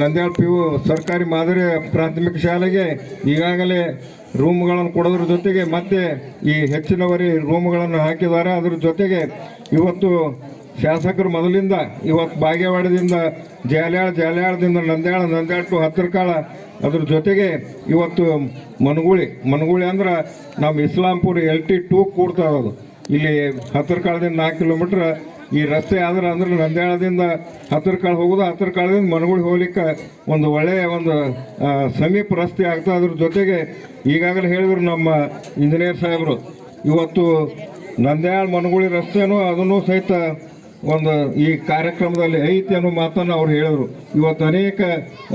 ನಂದ್ಯಾಳ P U ಸರ್ಕಾರಿ ಮಾದರಿ ಪ್ರಾಥಮಿಕ ಶಾಲೆಗೆ ಈಗಾಗಲೇ ರೂಮ್ಗಳನ್ನು ಕೊಡೋದ್ರ ಜೊತೆಗೆ ಮತ್ತೆ ಈ ಹೆಚ್ಚಿನವರಿ ರೂಮ್ಗಳನ್ನು ಹಾಕಿದ್ದಾರೆ. ಅದ್ರ ಜೊತೆಗೆ ಇವತ್ತು ಶಾಸಕರು ಮೊದಲಿಂದ ಇವತ್ತು ಬಾಗೇವಾಡದಿಂದ ಜಾಲ್ಯಾಳ, ಜಾಲ್ಯಾಳದಿಂದ ನಂದ್ಯಾಳ ನಂದ್ಯಾಳ ಟು ಹತ್ತಿರಕಾಳ ಅದ್ರ ಜೊತೆಗೆ ಇವತ್ತು ಮನಗುಳಿ ಮನಗುಳಿ ಅಂದ್ರೆ ನಮ್ಮ ಇಸ್ಲಾಂಪುರ ಎಲ್ ಟಿ ಟೂ ಕೂಡ್ತಾ ಇರೋದು. ಇಲ್ಲಿ ಹತ್ತಿರಕಾಳದಿಂದ ನಾಲ್ಕು ಕಿಲೋಮೀಟ್ರ್ ಈ ರಸ್ತೆ ಆದ್ರೆ ಅಂದ್ರೆ ನಂದ್ಯಾಳದಿಂದ ಹತ್ತಿರಕಾಳು ಹೋಗೋದು ಹತ್ತಿರಕಾಳದಿಂದ ಮನಗುಳಿ ಹೋಗ್ಲಿಕ್ಕೆ ಒಂದು ಒಳ್ಳೆಯ ಒಂದು ಸಮೀಪ ರಸ್ತೆ ಆಗ್ತಾ ಅದ್ರ ಜೊತೆಗೆ ಈಗಾಗಲೇ ಹೇಳಿದ್ರು ನಮ್ಮ ಇಂಜಿನಿಯರ್ ಸಾಹೇಬರು, ಇವತ್ತು ನಂದ್ಯಾಳ ಮನಗುಳಿ ರಸ್ತೆನೂ ಅದನ್ನು ಸಹಿತ ಒಂದು ಈ ಕಾರ್ಯಕ್ರಮದಲ್ಲಿ ಐತಿ ಅನ್ನೋ ಮಾತನ್ನು ಅವ್ರು ಹೇಳಿದರು. ಇವತ್ತು ಅನೇಕ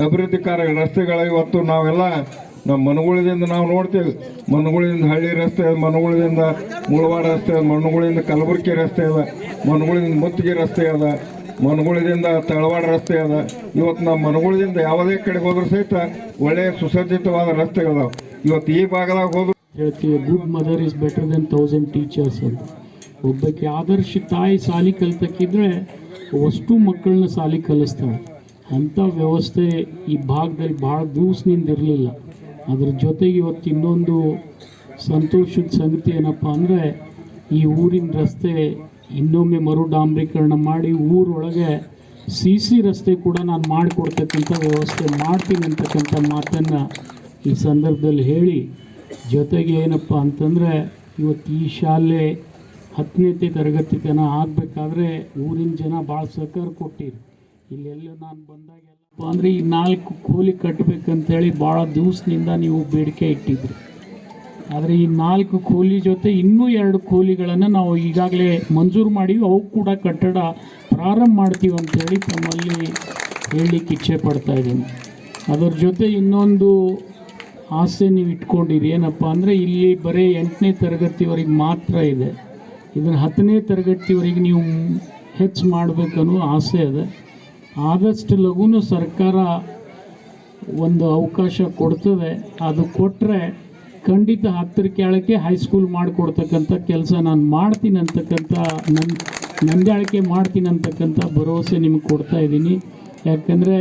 ಅಭಿವೃದ್ಧಿ ಕಾರ್ಯ ರಸ್ತೆಗಳ ಇವತ್ತು ನಾವೆಲ್ಲ ನಮ್ಮ ಮನಗಳಿಂದ ನಾವು ನೋಡ್ತೇವೆ. ಮನಗುಳಿಯಿಂದ ಹಳ್ಳಿ ರಸ್ತೆ, ಮನಗಳಿಂದ ಮುಳವಾಡ ರಸ್ತೆ ಅದ ಮನಗುಳಿಯಿಂದ ಕಲಬುರಗಿ ರಸ್ತೆ ಅದ, ಮನಗಳಿಂದ ಮುತ್ತಿಗೆ ರಸ್ತೆ ಅದ, ಮನಗಳಿಂದ ತಳವಾಡ ರಸ್ತೆ ಅದ. ಇವತ್ತು ನಮ್ಮ ಮನಗುಳಿದಿಂದ ಯಾವುದೇ ಕಡೆ ಹೋದ್ರೂ ಸಹಿತ ಒಳ್ಳೆಯ ಸುಸಜ್ಜಿತವಾದ ರಸ್ತೆಗಳದಾವ. ಇವತ್ತು ಈ ಭಾಗದಾಗ ಹೋದ್ರು ಹೇಳ್ತೀವಿ good mother is better than thousand teachers ಅಂತ. ಒಬ್ಬಕ್ಕೆ ಆದರ್ಶ ತಾಯಿ ಸಾಲಿ ಕಲಿತಕ್ಕಿದ್ರೆ ಅಷ್ಟು ಮಕ್ಕಳನ್ನ ಸಾಲಿ ಕಲಿಸ್ತಾಳೆ. ಅಂಥ ವ್ಯವಸ್ಥೆ ಈ ಭಾಗದಲ್ಲಿ ಭಾಳ ದಿವಸದಿಂದ ಇರಲಿಲ್ಲ. ಅದ್ರ ಜೊತೆಗೆ ಇವತ್ತು ಇನ್ನೊಂದು ಸಂತೋಷದ ಸಂಗತಿ ಏನಪ್ಪ ಅಂದರೆ ಈ ಊರಿನ ರಸ್ತೆ ಇನ್ನೊಮ್ಮೆ ಮರು ಡಾಂಬರೀಕರಣ ಮಾಡಿ ಊರೊಳಗೆ ಸಿ ಸಿ ರಸ್ತೆ ಕೂಡ ನಾನು ಮಾಡಿಕೊಡ್ತಕ್ಕಂಥ ವ್ಯವಸ್ಥೆ ಮಾಡ್ತೀನಿ ಅಂತಕ್ಕಂಥ ಮಾತನ್ನು ಈ ಸಂದರ್ಭದಲ್ಲಿ ಹೇಳಿ. ಜೊತೆಗೆ ಏನಪ್ಪ ಅಂತಂದರೆ ಇವತ್ತು ಈ ಶಾಲೆ ಹತ್ತನೇ ತರಗತಿ ತನಕ ಆಗಬೇಕಾದ್ರೆ ಊರಿನ ಜನ ಭಾಳ ಸಹಕಾರ ಕೊಟ್ಟಿರು ಇಲ್ಲೆಲ್ಲ ನಾನು ಬಂದಾಗೆಲ್ಲ ಅಂದರೆ ಈ ನಾಲ್ಕು ಕೂಲಿ ಕಟ್ಟಬೇಕಂತೇಳಿ ಭಾಳ ದಿವಸದಿಂದ ನೀವು ಬೇಡಿಕೆ ಇಟ್ಟಿದ್ರಿ. ಆದರೆ ಈ ನಾಲ್ಕು ಕೂಲಿ ಜೊತೆ ಇನ್ನೂ ಎರಡು ಕೂಲಿಗಳನ್ನು ನಾವು ಈಗಾಗಲೇ ಮಂಜೂರು ಮಾಡಿವಿ ಅವು ಕೂಡ ಕಟ್ಟಡ ಪ್ರಾರಂಭ ಮಾಡ್ತೀವಿ ಅಂತೇಳಿ ತಮ್ಮಲ್ಲಿ ಹೇಳಲಿಕ್ಕೆ ಇಚ್ಛೆ ಪಡ್ತಾ ಇದ್ದೀನಿ. ಅದರ ಜೊತೆ ಇನ್ನೊಂದು ಆಸೆ ನೀವು ಇಟ್ಕೊಂಡಿರಿ. ಏನಪ್ಪ ಅಂದರೆ ಇಲ್ಲಿ ಬರೀ ಎಂಟನೇ ತರಗತಿವರೆಗೆ ಮಾತ್ರ ಇದೆ. ಇದನ್ನು ಹತ್ತನೇ ತರಗತಿವರೆಗೆ ನೀವು ಹೆಚ್ಚು ಮಾಡಬೇಕನ್ನೋ ಆಸೆ ಇದೆ ಆದಷ್ಟು ಲಘುನು ಸರ್ಕಾರ ಒಂದು ಅವಕಾಶ ಕೊಡ್ತದೆ. ಅದು ಕೊಟ್ಟರೆ ಖಂಡಿತ ಹತ್ತರ ಕೆಳಕ್ಕೆ ಹೈಸ್ಕೂಲ್ ಮಾಡಿಕೊಡ್ತಕ್ಕಂಥ ಕೆಲಸ ನಾನು ಮಾಡ್ತೀನಿ ಅಂತಕ್ಕಂಥ ನನ್ನ ನಂದಾಳಿಕೆ ಮಾಡ್ತೀನಿ ಅಂತಕ್ಕಂಥ ಭರವಸೆ ನಿಮಗೆ ಕೊಡ್ತಾ ಇದ್ದೀನಿ. ಯಾಕಂದರೆ